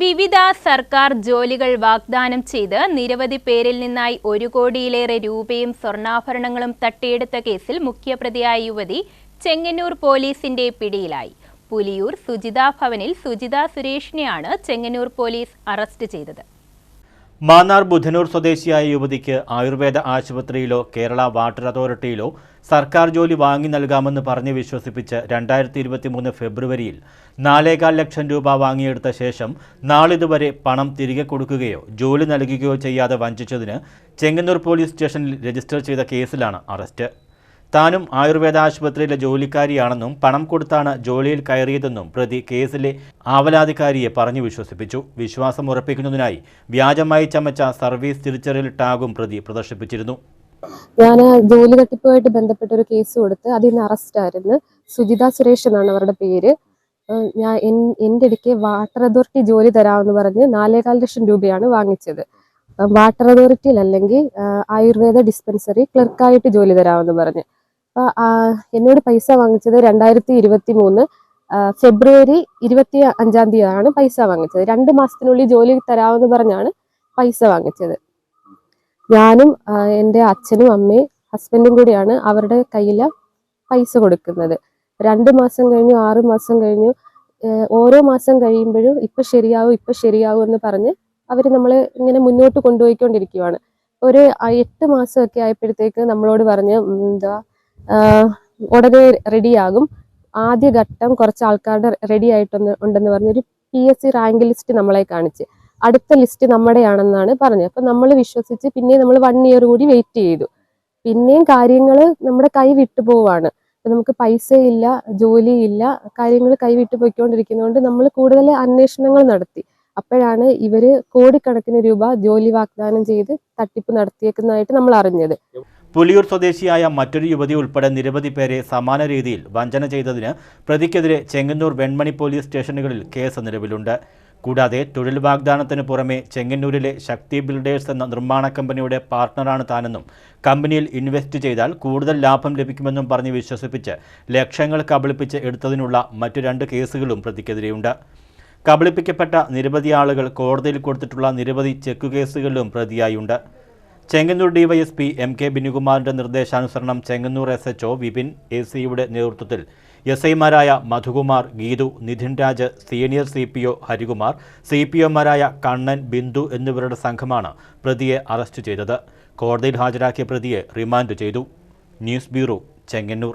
വിവിധ സർക്കാർ ജോലികൾ വാഗ്ദാനം ചെയ്ത് നിരവധി പേരിൽ നിന്നായി ഒരു കോടിയിലേറെ രൂപയും സ്വർണാഭരണങ്ങളും തട്ടിയെടുത്ത കേസിൽ മുഖ്യപ്രതിയായ യുവതി ചെങ്ങന്നൂർ പോലീസിന്റെ പിടിയിലായി. പുലിയൂർ സുജിത ഭവനിൽ സുജിത സുരേഷിനെയാണ് ചെങ്ങന്നൂർ പോലീസ് അറസ്റ്റ് ചെയ്തത്. മാന്നാർ ബുധനൂർ സ്വദേശിയായ യുവതിക്ക് ആയുർവേദ ആശുപത്രിയിലോ കേരള വാട്ടർ അതോറിറ്റിയിലോ സർക്കാർ ജോലി വാങ്ങി നൽകാമെന്ന് പറഞ്ഞ് വിശ്വസിപ്പിച്ച് രണ്ടായിരത്തി ഇരുപത്തി മൂന്ന് ഫെബ്രുവരിയിൽ നാലേകാൽ ലക്ഷം രൂപ വാങ്ങിയെടുത്ത ശേഷം നാളിതുവരെ പണം തിരികെ കൊടുക്കുകയോ ജോലി നൽകുകയോ ചെയ്യാതെ വഞ്ചിച്ചതിന് ചെങ്ങന്നൂർ പോലീസ് സ്റ്റേഷനിൽ രജിസ്റ്റർ ചെയ്ത കേസിലാണ് അറസ്റ്റ്. താനും ആയുർവേദ ആശുപത്രിയിലെ ജോലിക്കാരിയാണെന്നും പണം കൊടുത്താണ് ജോലിയിൽ കയറിയതെന്നും പ്രതി കേസിലെ ആവലാധികാരിയെ പറഞ്ഞു വിശ്വസിപ്പിച്ചു. വിശ്വാസം ഉറപ്പിക്കുന്നതിനായി വ്യാജമായി ചമച്ച സർവീസ് തിരിച്ചറിയൽ ടാഗും പ്രതി പ്രദർശിപ്പിച്ചിരുന്നു. ഞാൻ ജോലി തട്ടിപ്പുമായിട്ട് ബന്ധപ്പെട്ട ഒരു കേസ് കൊടുത്ത് അതിൽ നിന്ന് അറസ്റ്റ് ആയിരുന്നു. സുജിത സുരേഷ് എന്നാണ് അവരുടെ പേര്. ഞാൻ എന്റെ ഇടയ്ക്ക് വാട്ടർ അതോറിറ്റി ജോലി തരാമെന്ന് പറഞ്ഞ് നാലേകാൽ ലക്ഷം രൂപയാണ് വാങ്ങിച്ചത്. വാട്ടർ അതോറിറ്റിയിൽ അല്ലെങ്കിൽ ആയുർവേദ ഡിസ്പെൻസറി ക്ലർക്കായിട്ട് ജോലി തരാമെന്ന് പറഞ്ഞ്. എന്നോട് പൈസ വാങ്ങിച്ചത് രണ്ടായിരത്തി ഇരുപത്തി മൂന്ന് ഫെബ്രുവരി ഇരുപത്തി അഞ്ചാം തീയതിയാണ് പൈസ വാങ്ങിച്ചത്. രണ്ട് മാസത്തിനുള്ളിൽ ജോലി തരാമെന്ന് പറഞ്ഞാണ് പൈസ വാങ്ങിച്ചത്. ഞാനും എന്റെ അച്ഛനും അമ്മയും ഹസ്ബൻഡും കൂടിയാണ് അവരുടെ കയ്യിൽ പൈസ കൊടുക്കുന്നത്. രണ്ട് മാസം കഴിഞ്ഞു ആറ് മാസം കഴിഞ്ഞു ഓരോ മാസം കഴിയുമ്പോഴും ഇപ്പൊ ശരിയാവും ഇപ്പൊ ശരിയാവും എന്ന് പറഞ്ഞ് അവർ നമ്മളെ ഇങ്ങനെ മുന്നോട്ട് കൊണ്ടുപോയിക്കൊണ്ടിരിക്കുവാണ്. ഒരു എട്ട് മാസമൊക്കെ ആയപ്പോഴത്തേക്ക് നമ്മളോട് പറഞ്ഞ് എന്താ ഉടനെ റെഡിയാകും ആദ്യ ഘട്ടം കുറച്ച് ആൾക്കാരുടെ റെഡി ആയിട്ടൊന്ന് ഉണ്ടെന്ന് പറഞ്ഞൊരു P S C rank list നമ്മളെ കാണിച്ച്. അടുത്ത ലിസ്റ്റ് നമ്മുടെയാണെന്നാണ് പറഞ്ഞത്. അപ്പം നമ്മൾ വിശ്വസിച്ച് പിന്നെ നമ്മൾ വൺ ഇയർ കൂടി വെയിറ്റ് ചെയ്തു. പിന്നെയും കാര്യങ്ങൾ നമ്മുടെ കൈ വിട്ടുപോവാണ് നമുക്ക് പൈസയില്ല ജോലിയില്ല കാര്യങ്ങൾ കൈവിട്ട് പോയിക്കൊണ്ടിരിക്കുന്നതുകൊണ്ട് നമ്മൾ കൂടുതൽ അന്വേഷണങ്ങൾ നടത്തി. അപ്പോഴാണ് ഇവർ കോടിക്കണക്കിന് രൂപ ജോലി വാഗ്ദാനം ചെയ്ത് തട്ടിപ്പ് നടത്തിയേക്കുന്നതായിട്ട് നമ്മൾ അറിഞ്ഞത്. പുലിയൂർ സ്വദേശിയായ മറ്റൊരു യുവതി ഉൾപ്പെടെ നിരവധി പേരെ സമാന രീതിയിൽ വഞ്ചന ചെയ്തതിന് പ്രതിക്കെതിരെ ചെങ്ങന്നൂർ വെൺമണി പോലീസ് സ്റ്റേഷനുകളിൽ കേസ് നിലവിലുണ്ട്. കൂടാതെ തൊഴിൽ വാഗ്ദാനത്തിന് പുറമെ ചെങ്ങന്നൂരിലെ ശക്തി ബിൽഡേഴ്സ് എന്ന നിർമ്മാണ കമ്പനിയുടെ പാർട്ണറാണ് താനെന്നും കമ്പനിയിൽ ഇൻവെസ്റ്റ് ചെയ്താൽ കൂടുതൽ ലാഭം ലഭിക്കുമെന്നും പറഞ്ഞ് വിശ്വസിപ്പിച്ച് ലക്ഷങ്ങൾ കബളിപ്പിച്ച് എടുത്തതിനുള്ള മറ്റു രണ്ട് കേസുകളും പ്രതിക്കെതിരെയുണ്ട്. കബളിപ്പിക്കപ്പെട്ട നിരവധി ആളുകൾ കോടതിയിൽ കൊടുത്തിട്ടുള്ള നിരവധി ചെക്ക് കേസുകളിലും പ്രതിയായുണ്ട്. ചെങ്ങന്നൂർ ഡിവൈഎസ്പി എം കെ ബിനുകുമാറിന്റെ നിർദ്ദേശാനുസരണം Chengannur S HO Vipin A സിയുടെ നേതൃത്വത്തിൽ എസ് ഐമാരായ Madhukumar Geethu Nidhin Raj senior C P O Harikumar C P ഒമാരായ Kannan Bindu എന്നിവരുടെ സംഘമാണ് പ്രതിയെ അറസ്റ്റ് ചെയ്തത്. കോടതിയിൽ ഹാജരാക്കിയ പ്രതിയെ റിമാൻഡ് ചെയ്തു. News bureau Chengannur.